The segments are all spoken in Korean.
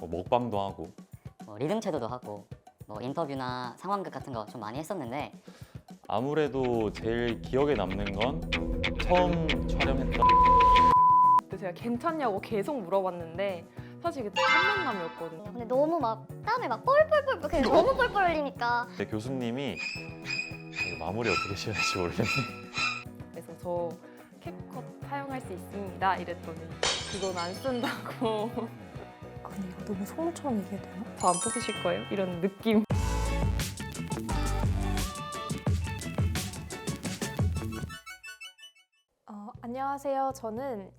뭐 먹방도 하고 뭐 리듬 체도도 하고 뭐 인터뷰나 상황극 같은 거 좀 많이 했었는데 아무래도 제일 기억에 남는 건 처음 촬영했던 그때 제가 괜찮냐고 계속 물어봤는데 사실 그때 첫 만남이었거든요. 근데 너무 막 땀에 막 뻘뻘뻘 그냥 너무 뻘뻘 흘리니까 때 교수님이 이거 마무리 어떻게 지어야 될지 모르겠네. 그래서 저 캡컷 사용할 수 있습니다. 이랬더니 그건 안 쓴다고. 아, 근데 이거 너무 소문처럼 얘기해도 되나? 저안 뽑으실 거예요? 이런 느낌. 어, 안녕하세요. 저는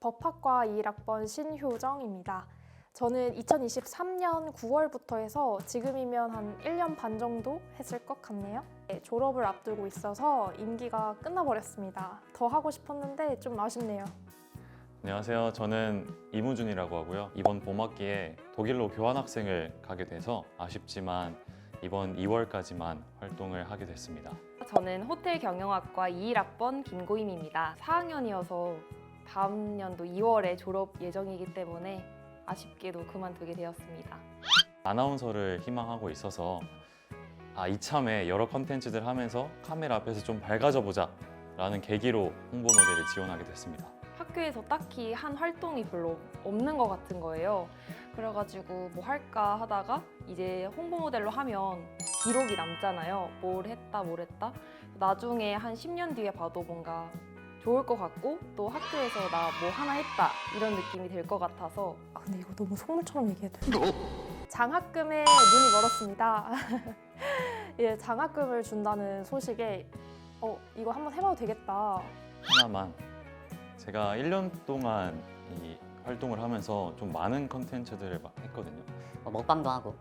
법학과 2학번 신효정입니다. 저는 2023년 9월부터 해서 지금이면 한 1년 반 정도 했을 것 같네요. 네, 졸업을 앞두고 있어서 임기가 끝나버렸습니다. 더 하고 싶었는데 좀 아쉽네요. 안녕하세요. 저는 이무준이라고 하고요. 이번 봄학기에 독일로 교환학생을 가게 돼서 아쉽지만 이번 2월까지만 활동을 하게 됐습니다. 저는 호텔 경영학과 21학번 김고임입니다. 4학년이어서 다음 년도 2월에 졸업 예정이기 때문에 아쉽게도 그만두게 되었습니다. 아나운서를 희망하고 있어서 아 이참에 여러 컨텐츠들 하면서 카메라 앞에서 좀 밝아져 보자 라는 계기로 홍보 모델을 지원하게 됐습니다. 학교에서 딱히 한 활동이 별로 없는 것 같은 거예요. 그래가지고 뭐 할까 하다가 이제 홍보 모델로 하면 기록이 남잖아요. 뭘 했다, 뭘 했다. 나중에 한 10년 뒤에 봐도 뭔가 좋을 것 같고 또 학교에서 나 뭐 하나 했다 이런 느낌이 들것 같아서 아, 근데 이거 너무 소문처럼 얘기해도 되나? 장학금에 눈이 멀었습니다. 예, 장학금을 준다는 소식에 어, 이거 한번 해봐도 되겠다. 하나만 제가 1년 동안 이 활동을 하면서 좀 많은 컨텐츠들을 막 했거든요. 뭐 먹방도 하고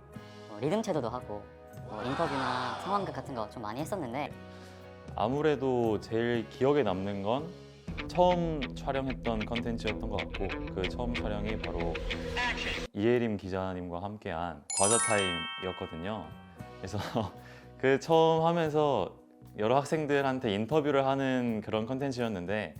뭐 리듬 체도도 하고 뭐 인터뷰나 상황극 같은 거 좀 많이 했었는데 아무래도 제일 기억에 남는 건 처음 촬영했던 컨텐츠였던 것 같고 그 처음 촬영이 바로 이예림 기자님과 함께한 과자 타임이었거든요. 그래서 그 처음 하면서 여러 학생들한테 인터뷰를 하는 그런 컨텐츠였는데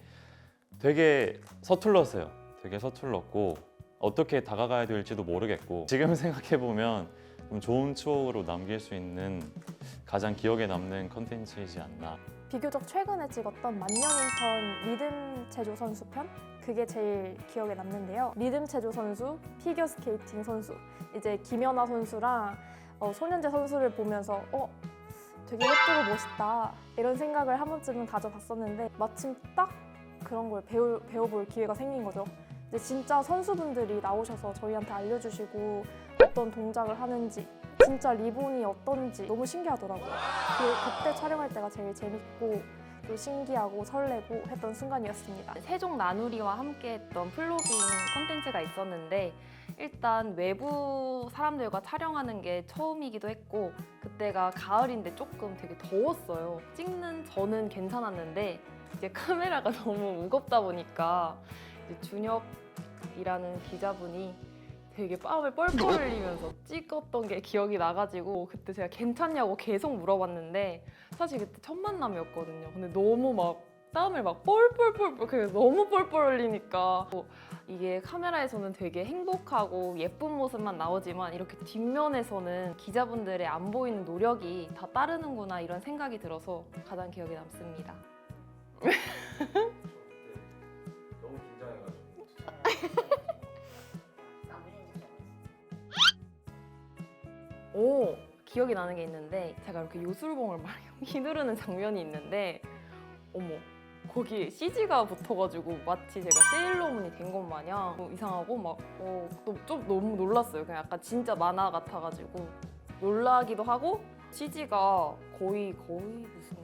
되게 서툴렀어요. 되게 서툴렀고 어떻게 다가가야 될지도 모르겠고 지금 생각해 보면 좀 좋은 추억으로 남길 수 있는 가장 기억에 남는 컨텐츠이지 않나 비교적 최근에 찍었던 만년인턴 리듬 체조 선수 편 그게 제일 기억에 남는데요. 리듬 체조 선수, 피겨 스케이팅 선수, 이제 김연아 선수랑 어, 손현재 선수를 보면서 어 되게 예쁘고 멋있다 이런 생각을 한 번쯤은 가져봤었는데 마침 딱 그런 걸 배우, 배워볼 기회가 생긴 거죠. 이제 진짜 선수분들이 나오셔서 저희한테 알려주시고 어떤 동작을 하는지 진짜 리본이 어떤지 너무 신기하더라고요. 그, 그때 촬영할 때가 제일 재밌고 또 신기하고 설레고 했던 순간이었습니다. 세종 나누리와 함께 했던 플로깅 콘텐츠가 있었는데 일단 외부 사람들과 촬영하는 게 처음이기도 했고 그때가 가을인데 조금 되게 더웠어요. 찍는 저는 괜찮았는데 이제 카메라가 너무 무겁다 보니까 준혁이라는 기자분이 되게 땀을 뻘뻘 흘리면서 찍었던 게 기억이 나가지고 그때 제가 괜찮냐고 계속 물어봤는데 사실 그때 첫 만남이었거든요. 근데 너무 막 땀을 막 뻘뻘뻘뻘 그냥 너무 뻘뻘 흘리니까 뭐 이게 카메라에서는 되게 행복하고 예쁜 모습만 나오지만 이렇게 뒷면에서는 기자분들의 안 보이는 노력이 다 따르는구나 이런 생각이 들어서 가장 기억에 남습니다. 너무 오 기억이 나는 게 있는데 제가 이렇게 요술봉을 막 휘두르는 장면이 있는데 어머 거기 CG가 붙어가지고 마치 제가 세일러문이 된 것 마냥 어, 이상하고 막좀 너무 놀랐어요. 그냥 약간 진짜 만화 같아가지고 놀라기도 하고 CG가 거의 거의 무슨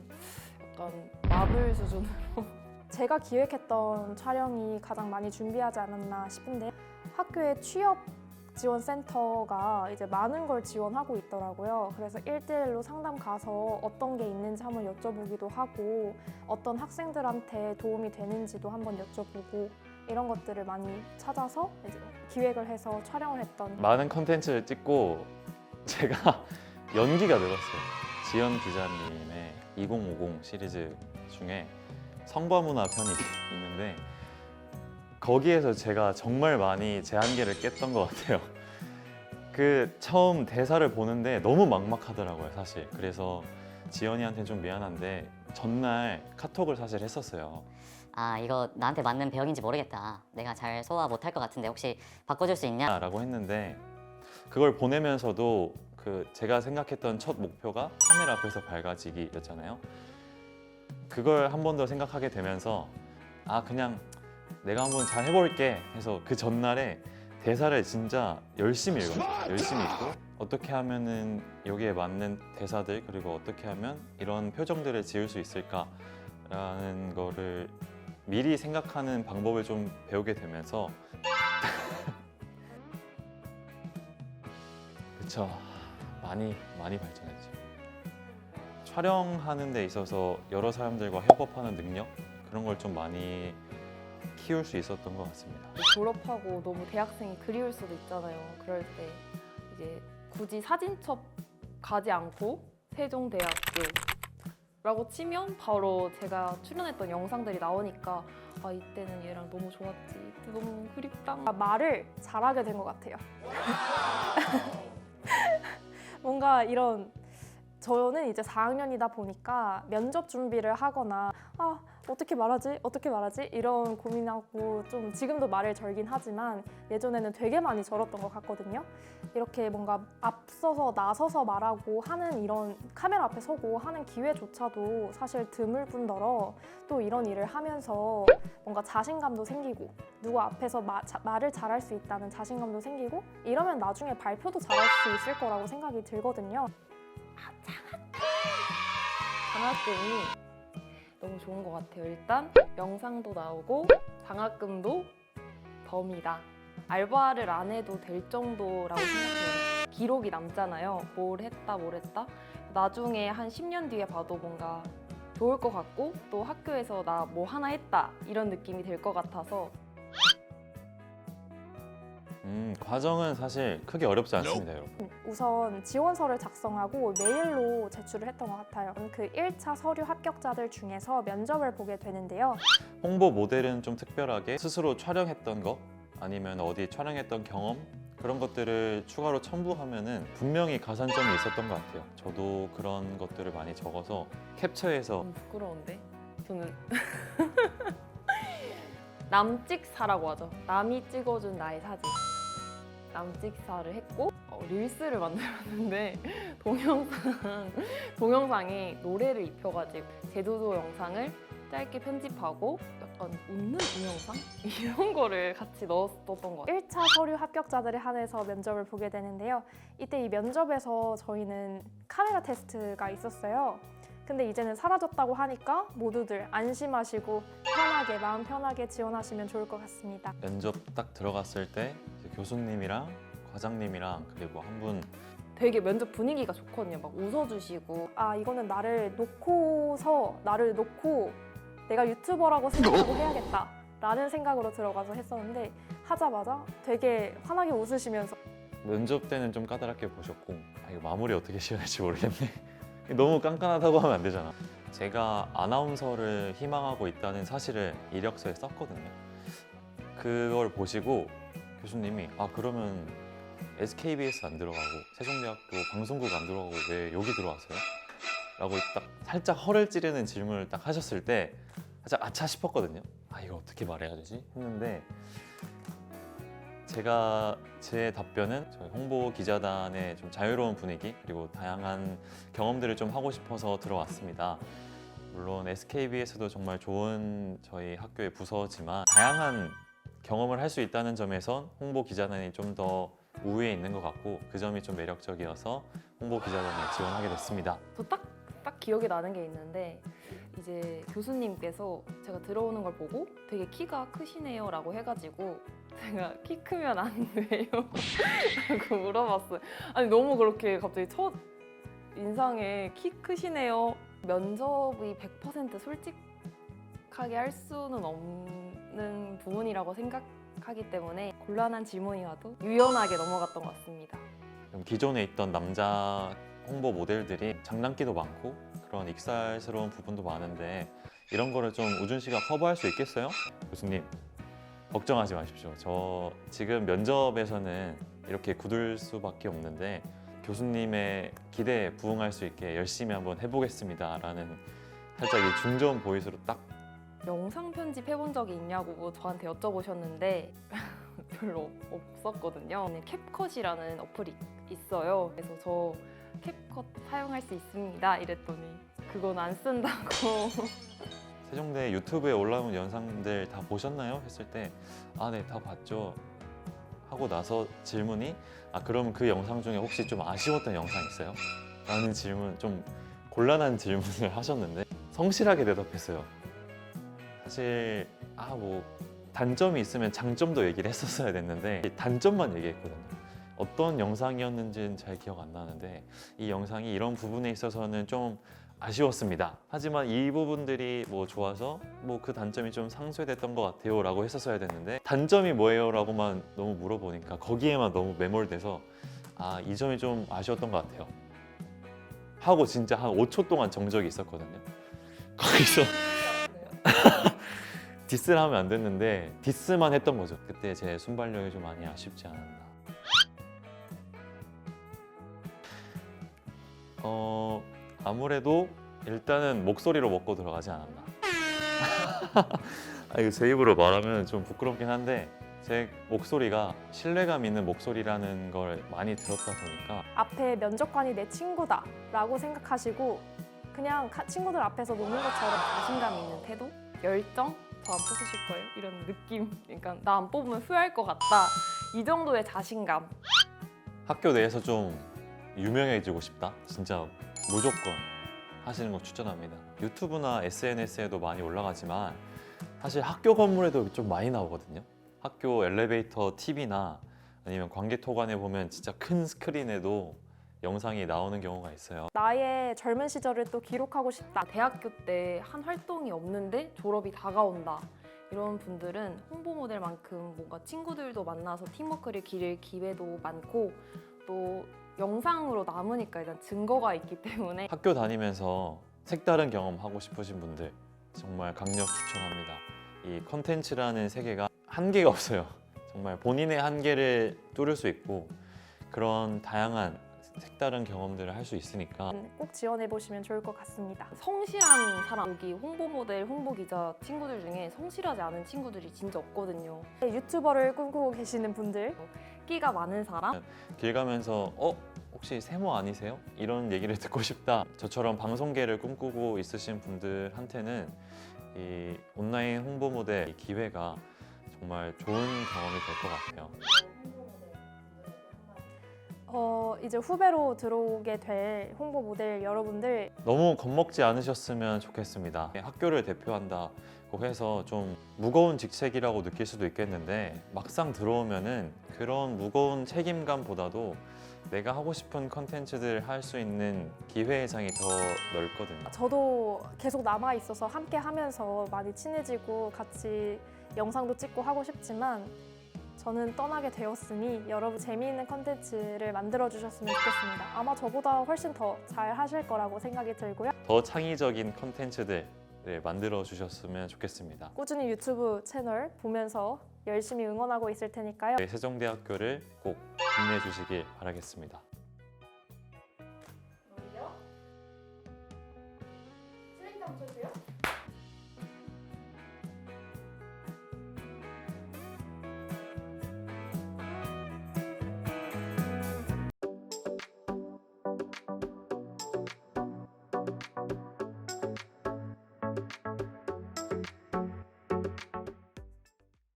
약간 마블 수준으로 제가 기획했던 촬영이 가장 많이 준비하지 않았나 싶은데 학교에 취업 지원 센터가 이제 많은 걸 지원하고 있더라고요. 그래서 1대1로 상담 가서 어떤 게 있는지 한번 여쭤보기도 하고 어떤 학생들한테 도움이 되는지도 한번 여쭤보고 이런 것들을 많이 찾아서 이제 기획을 해서 촬영을 했던 많은 컨텐츠를 찍고 제가 연기가 늘었어요. 지연 기자님의 2050 시리즈 중에 성과문화 편이 있는데 거기에서 제가 정말 많이 제 한계를 깼던 것 같아요. 그 처음 대사를 보는데 너무 막막하더라고요, 사실. 그래서 지연이한테 좀 미안한데 전날 카톡을 사실 했었어요. 아 이거 나한테 맞는 배역인지 모르겠다. 내가 잘 소화 못할 것 같은데 혹시 바꿔줄 수 있냐? 라고 했는데 그걸 보내면서도 그 제가 생각했던 첫 목표가 카메라 앞에서 밝아지기였잖아요. 그걸 한 번 더 생각하게 되면서 아 그냥 내가 한번 잘 해볼게 해서 그 전날에 대사를 진짜 열심히 읽었어요. 열심히 읽고 어떻게 하면은 여기에 맞는 대사들 그리고 어떻게 하면 이런 표정들을 지을 수 있을까라는 거를 미리 생각하는 방법을 좀 배우게 되면서 그쵸 많이 많이 발전했죠 촬영하는 데 있어서 여러 사람들과 협업하는 능력 그런 걸 좀 많이 키울 수 있었던 것 같습니다 졸업하고 너무 대학생이 그리울 수도 있잖아요. 그럴 때 이제 굳이 사진첩 가지 않고 세종대학교라고 치면 바로 제가 출연했던 영상들이 나오니까 아 이때는 얘랑 너무 좋았지. 이때 너무 그립다. 아, 말을 잘하게 된 것 같아요. 뭔가 이런 저는 이제 4학년이다 보니까 면접 준비를 하거나 아 어떻게 말하지 어떻게 말하지 이런 고민하고 좀 지금도 말을 절긴 하지만 예전에는 되게 많이 절었던 것 같거든요. 이렇게 뭔가 앞서서 나서서 말하고 하는 이런 카메라 앞에 서고 하는 기회조차도 사실 드물 뿐더러 또 이런 일을 하면서 뭔가 자신감도 생기고 누구 앞에서 마- 자- 말을 잘할 수 있다는 자신감도 생기고 이러면 나중에 발표도 잘할 수 있을 거라고 생각이 들거든요. 장학금이 너무 좋은 것 같아요. 일단 영상도 나오고 장학금도 덤이다. 알바를 안 해도 될 정도라고 생각해요. 기록이 남잖아요. 뭘 했다, 뭘 했다. 나중에 한 10년 뒤에 봐도 뭔가 좋을 것 같고 또 학교에서 나 뭐 하나 했다 이런 느낌이 들 것 같아서 음, 과정은 사실 크게 어렵지 않습니다 여러분 우선 지원서를 작성하고 메일로 제출을 했던 것 같아요. 그 1차 서류 합격자들 중에서 면접을 보게 되는데요. 홍보 모델은 좀 특별하게 스스로 촬영했던 거 아니면 어디 촬영했던 경험 그런 것들을 추가로 첨부하면은 분명히 가산점이 있었던 것 같아요. 저도 그런 것들을 많이 적어서 캡처해서 너무 부끄러운데 저는 남 찍사라고 하죠. 남이 찍어준 나의 사진. 남찍사를 했고 어, 릴스를 만들었는데 동영상 동영상에 노래를 입혀가지고 제주도 영상을 짧게 편집하고 약간 웃는 동영상 이런 거를 같이 넣었었던 것 같아요. 1차 서류 합격자들에 한해서 면접을 보게 되는데요. 이때 이 면접에서 저희는 카메라 테스트가 있었어요. 근데 이제는 사라졌다고 하니까 모두들 안심하시고 편하게 마음 편하게 지원하시면 좋을 것 같습니다. 면접 딱 들어갔을 때 교수님이랑 과장님이랑 그리고 한분 되게 면접 분위기가 좋거든요. 막 웃어주시고 아 이거는 나를 놓고서 나를 놓고 내가 유튜버라고 생각하고 해야겠다 라는 생각으로 들어가서 했었는데 하자마자 되게 환하게 웃으시면서 면접 때는 좀 까다롭게 보셨고 아, 이거 마무리 어떻게 지어낼지 모르겠네. 너무 깐깐하다고 하면 안 되잖아. 제가 아나운서를 희망하고 있다는 사실을 이력서에 썼거든요. 그걸 보시고 교수님이 아 그러면 SKBS 안 들어가고 세종대학교 방송국 안 들어가고 왜 여기 들어왔어요? 라고 딱 살짝 허를 찌르는 질문을 딱 하셨을 때 살짝 아차 싶었거든요. 아 이거 어떻게 말해야 되지? 했는데 제가 제 답변은 저희 홍보 기자단의 좀 자유로운 분위기 그리고 다양한 경험들을 좀 하고 싶어서 들어왔습니다. 물론 SKB에서도 정말 좋은 저희 학교의 부서지만 다양한 경험을 할 수 있다는 점에선 홍보 기자단이 좀 더 우위에 있는 것 같고 그 점이 좀 매력적이어서 홍보 기자단에 지원하게 됐습니다. 저딱딱 기억이 나는 게 있는데 이제 교수님께서 제가 들어오는 걸 보고 되게 키가 크시네요라고 해가지고 제가 키 크면 안 돼요? 라고 물어봤어요. 아니 너무 그렇게 갑자기 첫 인상에 키 크시네요. 면접이 100% 솔직하게 할 수는 없는 부분이라고 생각하기 때문에 곤란한 질문이 와도 유연하게 넘어갔던 것 같습니다. 기존에 있던 남자 홍보 모델들이 장난기도 많고 그런 익살스러운 부분도 많은데 이런 거를 좀 우준 씨가 커버할 수 있겠어요? 교수님 걱정하지 마십시오. 저 지금 면접에서는 이렇게 굳을 수밖에 없는데 교수님의 기대에 부응할 수 있게 열심히 한번 해보겠습니다라는 살짝 이 중저음 보이스로 딱 영상 편집 해본 적이 있냐고 저한테 여쭤보셨는데 별로 없었거든요. 캡컷이라는 어플이 있어요. 그래서 저 캡컷 사용할 수 있습니다. 이랬더니 그건 안 쓴다고. 세종대 유튜브에 올라온 영상들 다 보셨나요? 했을 때 아 네 다 봤죠 하고 나서 질문이 아 그럼 그 영상 중에 혹시 좀 아쉬웠던 영상 있어요? 라는 질문 좀 곤란한 질문을 하셨는데 성실하게 대답했어요 사실 아 뭐 단점이 있으면 장점도 얘기를 했었어야 됐는데 단점만 얘기했거든요 어떤 영상이었는지는 잘 기억 안 나는데 이 영상이 이런 부분에 있어서는 좀 아쉬웠습니다. 하지만 이 부분들이 뭐 좋아서 뭐 그 단점이 좀 상쇄됐던 것 같아요 라고 했었어야 됐는데 단점이 뭐예요 라고만 너무 물어보니까 거기에만 너무 매몰돼서 아 이 점이 좀 아쉬웠던 것 같아요. 하고 진짜 한 5초 동안 정적이 있었거든요. 거기서 디스를 하면 안 됐는데 디스만 했던 거죠. 그때 제 순발력이 좀 많이 아쉽지 않았나. 어 아무래도 일단은 목소리로 먹고 들어가지 않았나. 아, 이거 제 입으로 말하면 좀 부끄럽긴 한데 제 목소리가 신뢰감 있는 목소리라는 걸 많이 들었다 보니까 앞에 면접관이 내 친구다 라고 생각하시고 그냥 가- 친구들 앞에서 노는 것처럼 자신감 있는 태도, 열정, 저안 뽑으실 거예요? 이런 느낌. 그러니까 나 안 뽑으면 후회할 것 같다. 이 정도의 자신감. 학교 내에서 좀 유명해지고 싶다. 진짜 무조건 하시는 거 추천합니다. 유튜브나 SNS에도 많이 올라가지만 사실 학교 건물에도 좀 많이 나오거든요. 학교 엘리베이터 TV나 아니면 관계 토관에 보면 진짜 큰 스크린에도 영상이 나오는 경우가 있어요. 나의 젊은 시절을 또 기록하고 싶다. 대학교 때 한 활동이 없는데 졸업이 다가온다. 이런 분들은 홍보 모델만큼 뭔가 친구들도 만나서 팀워크를 기를 기회도 많고 또 영상으로 남으니까 일단 증거가 있기 때문에 학교 다니면서 색다른 경험 하고 싶으신 분들 정말 강력 추천합니다. 이 컨텐츠라는 세계가 한계가 없어요. 정말 본인의 한계를 뚫을 수 있고 그런 다양한 색다른 경험들을 할 수 있으니까 꼭 지원해 보시면 좋을 것 같습니다. 성실한 사람 여기 홍보 모델, 홍보 기자 친구들 중에 성실하지 않은 친구들이 진짜 없거든요. 유튜버를 꿈꾸고 계시는 분들 끼가 많은 사람, 길 가면서 어 혹시 세모 아니세요? 이런 얘기를 듣고 싶다. 저처럼 방송계를 꿈꾸고 있으신 분들한테는 이 온라인 홍보 모델 이 기회가 정말 좋은 경험이 될 것 같아요. 어, 이제 후배로 들어오게 될 홍보 모델 여러분들 너무 겁먹지 않으셨으면 좋겠습니다. 학교를 대표한다고 해서 좀 무거운 직책이라고 느낄 수도 있겠는데 막상 들어오면은 그런 무거운 책임감보다도 내가 하고 싶은 컨텐츠들 할 수 있는 기회의 장이 더 넓거든요. 저도 계속 남아 있어서 함께 하면서 많이 친해지고 같이 영상도 찍고 하고 싶지만 저는 떠나게 되었으니 여러분 재미있는 컨텐츠를 만들어 주셨으면 좋겠습니다. 아마 저보다 훨씬 더 잘 하실 거라고 생각이 들고요. 더 창의적인 컨텐츠들 네, 만들어 주셨으면 좋겠습니다. 꾸준히 유튜브 채널 보면서 열심히 응원하고 있을 테니까요. 네, 세종대학교를 꼭 빛내 주시길 바라겠습니다. 슬링 감춰주요